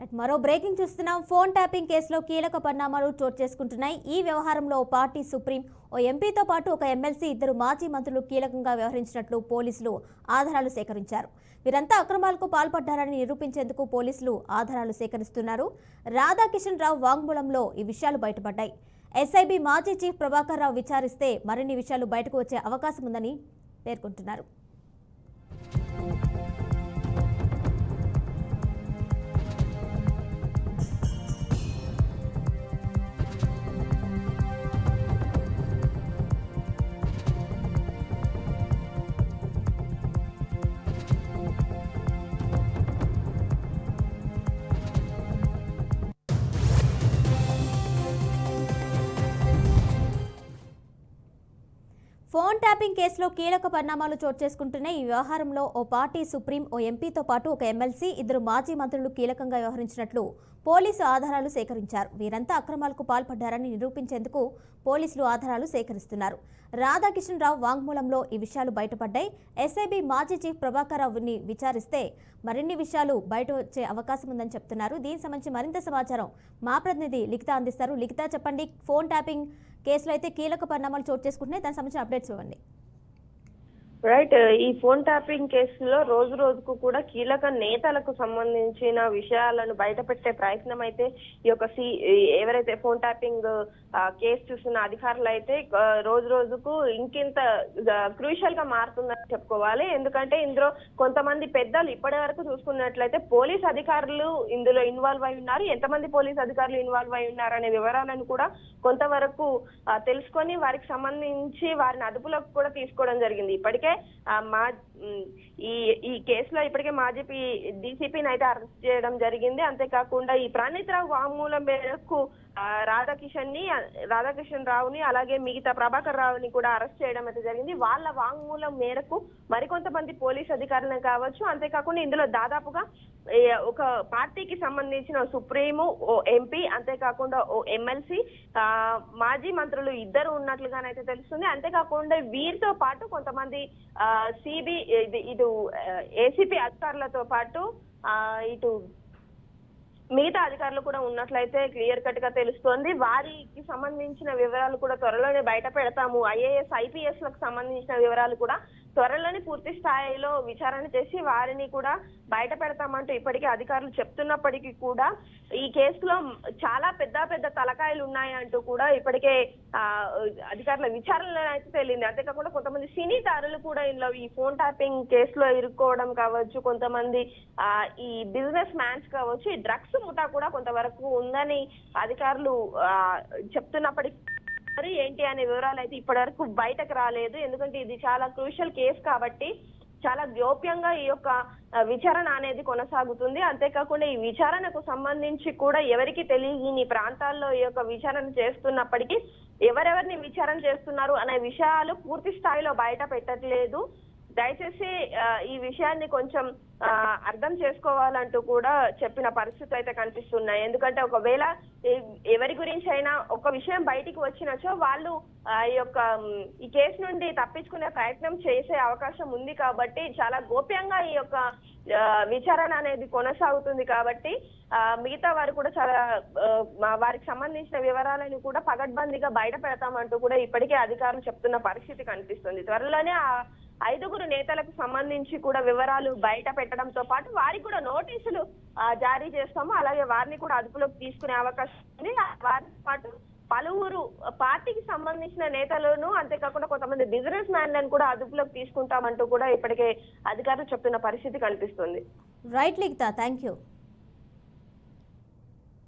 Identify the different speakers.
Speaker 1: మరో బ్రేకింగ్ చూస్తున్నాం. Phone tapping కేసులో కీలక పరిణామాలు చోటు చేసుకుంటున్నాయి. ఈ వ్యవహారంలో పార్టీ సుప్రీం ఓ ఎంపీతో పాటు ఒక ఎమ్మెల్సీ ఇద్దరు మాజీ మంత్రులు కీలకంగా వ్యవహరించినట్లు పోలీసులు ఆధారాలు సేకరించారు. వీరంతా అక్రమాలకు పాల్పడ్డారని నిరూపించేందుకు పోలీసులు ఆధారాలు సేకరిస్తున్నారు. రాధాకిషన్ రావు వాంగ్మూలంలో ఈ విషయాలు బయటపడ్డాయి. ఎస్ఐబి మాజీ చీఫ్ ప్రభాకర్ రావు విచారిస్తే మరిన్ని విషయాలు బయటకు వచ్చే అవకాశం ఉందని పేర్కొంటున్నారు. ఫోన్ ట్యాపింగ్ కేసులో కీలక పరిణామాలు చోటు చేసుకుంటున్న ఈ వ్యవహారంలో ఓ పార్టీ సుప్రీం ఓ ఎంపీతో పాటు ఒక ఎమ్మెల్సీ ఇద్దరు మాజీ మంత్రులు కీలకంగా వ్యవహరించినట్లు పోలీసు ఆధారాలు సేకరించారు. వీరంతా అక్రమాలకు పాల్పడ్డారని నిరూపించేందుకు పోలీసులు ఆధారాలు సేకరిస్తున్నారు. రాధాకిషన్రావు వాంగ్మూలంలో ఈ విషయాలు బయటపడ్డాయి. ఎస్ఐబి మాజీ చీఫ్ ప్రభాకర్ రావుని విచారిస్తే మరిన్ని విషయాలు బయట వచ్చే అవకాశం ఉందని చెప్తున్నారు. దీనికి సంబంధించి మరింత సమాచారం మా ప్రతినిధి లిఖిత అందిస్తారు. లిఖిత చెప్పండి ఫోన్ ట్యాపింగ్ కేసులో అయితే కీలక పరిణామాలు చోటు చేసుకుంటున్నాయి. దానికి సంబంధించిన అప్డేట్స్ ఇవ్వండి.
Speaker 2: రైట్ ఈ ఫోన్ ట్యాపింగ్ కేసులో రోజు రోజుకు కూడా కీలక నేతలకు సంబంధించిన విషయాలను బయటపెట్టే ప్రయత్నం అయితే ఈ యొక్క సి ఎవరైతే ఫోన్ ట్యాపింగ్ కేసు చూస్తున్న అధికారులు అయితే రోజు రోజుకు ఇంకింత క్రూషియల్గా మారుతుందని చెప్పుకోవాలి. ఎందుకంటే ఇందులో కొంతమంది పెద్దలు ఇప్పటి వరకు చూసుకున్నట్లయితే పోలీస్ అధికారులు ఇందులో ఇన్వాల్వ్ అయి ఉన్నారు. ఎంతమంది పోలీస్ అధికారులు ఇన్వాల్వ్ అయి ఉన్నారు అనే వివరాలను కూడా కొంతవరకు తెలుసుకొని వారికి సంబంధించి వారిని అదుపులోకి కూడా తీసుకోవడం జరిగింది. ఇప్పటికే మా ఈ ఈ కేసులో ఇప్పటికే మాజీ డీసీపీని అయితే అరెస్ట్ చేయడం జరిగింది. అంతేకాకుండా ఈ ప్రణీత్ రావు వాంగ్మూలం మేరకు రాధాకిషన్ని రాధాకిషన్ రావుని అలాగే మిగతా ప్రభాకర్ రావుని కూడా అరెస్ట్ చేయడం అయితే జరిగింది. వాళ్ళ వాంగ్మూలం మేరకు మరికొంతమంది పోలీస్ అధికారులను కావచ్చు. అంతేకాకుండా ఇందులో దాదాపుగా ఒక పార్టీకి సంబంధించిన సుప్రీము ఓ ఎంపీ అంతేకాకుండా ఓ ఎమ్మెల్సీ మాజీ మంత్రులు ఇద్దరు ఉన్నట్లుగానైతే తెలుస్తుంది. అంతేకాకుండా వీరితో పాటు కొంతమంది సిబి ఇది ఇటు ఏసీపీ అధికారులతో పాటు ఇటు మిగతా అధికారులు కూడా ఉన్నట్లయితే క్లియర్ కట్గా తెలుస్తోంది. వారికి సంబంధించిన వివరాలు కూడా త్వరలోనే బయట పెడతాము. ఐఏఎస్ ఐపీఎస్లకు సంబంధించిన వివరాలు కూడా త్వరలోనే పూర్తి స్థాయిలో విచారణ చేసి వారిని కూడా బయట పెడతామంటూ ఇప్పటికే అధికారులు చెప్తున్నప్పటికీ కూడా ఈ కేసులో చాలా పెద్ద పెద్ద తలకాయలు ఉన్నాయంటూ కూడా ఇప్పటికే ఆ, అధికారుల విచారణలో అయితే తేలింది. అంతేకాకుండా కొంతమంది సినీ తారులు కూడా ఇందులో ఈ ఫోన్ ట్యాపింగ్ కేసులో ఇరుక్కోవడం కావచ్చు కొంతమంది ఆ, ఈ బిజినెస్ మ్యాన్స్ కావచ్చు ఈ డ్రగ్స్ ముఠా కూడా కొంతవరకు ఉందని అధికారులు ఆ, చెప్తున్నప్పటికీ మరి ఏంటి అనే వివరాలు అయితే ఇప్పటివరకు బయటకు రాలేదు. ఎందుకంటే ఇది చాలా క్రూషియల్ కేసు కాబట్టి చాలా గోప్యంగా ఈ యొక్క విచారణ అనేది కొనసాగుతుంది. అంతేకాకుండా ఈ విచారణకు సంబంధించి కూడా ఎవరికి తెలియని ప్రాంతాల్లో ఈ యొక్క విచారణ చేస్తున్నప్పటికీ ఎవరెవరిని విచారణ చేస్తున్నారు అనే విషయాలు పూర్తి స్థాయిలో బయట పెట్టట్లేదు. దయచేసి ఈ విషయాన్ని కొంచెం అర్థం చేసుకోవాలంటూ కూడా చెప్పిన పరిస్థితి అయితే కనిపిస్తున్నాయి. ఎందుకంటే ఒకవేళ ఎవరి గురించి అయినా ఒక విషయం బయటికి వచ్చినచో వాళ్ళు ఈ యొక్క ఈ కేసు నుండి తప్పించుకునే ప్రయత్నం చేసే అవకాశం ఉంది కాబట్టి చాలా గోప్యంగా ఈ యొక్క విచారణ అనేది కొనసాగుతుంది కాబట్టి ఆ, మిగతా వారు కూడా చాలా వారికి సంబంధించిన వివరాలను కూడా పగడ్బందీగా బయట పెడతామంటూ కూడా ఇప్పటికే అధికారులు చెప్తున్న పరిస్థితి కనిపిస్తుంది. త్వరలోనే ఆ ఐదుగురు నేతలకు సంబంధించి కూడా వివరాలు బయట పెట్టడంతో పాటు వారికి కూడా నోటీసులు జారీ చేస్తాము. అలాగే వారిని కూడా అదుపులోకి తీసుకునే అవకాశం ఉంది. వారితో పాటు పలువురు పార్టీకి సంబంధించిన నేతలను అంతేకాకుండా కొంతమంది బిజినెస్ మ్యాన్లను కూడా అదుపులోకి తీసుకుంటామంటూ కూడా ఇప్పటికే అధికారులు చెప్తున్న పరిస్థితి కనిపిస్తుంది.
Speaker 1: Right Likhita thank you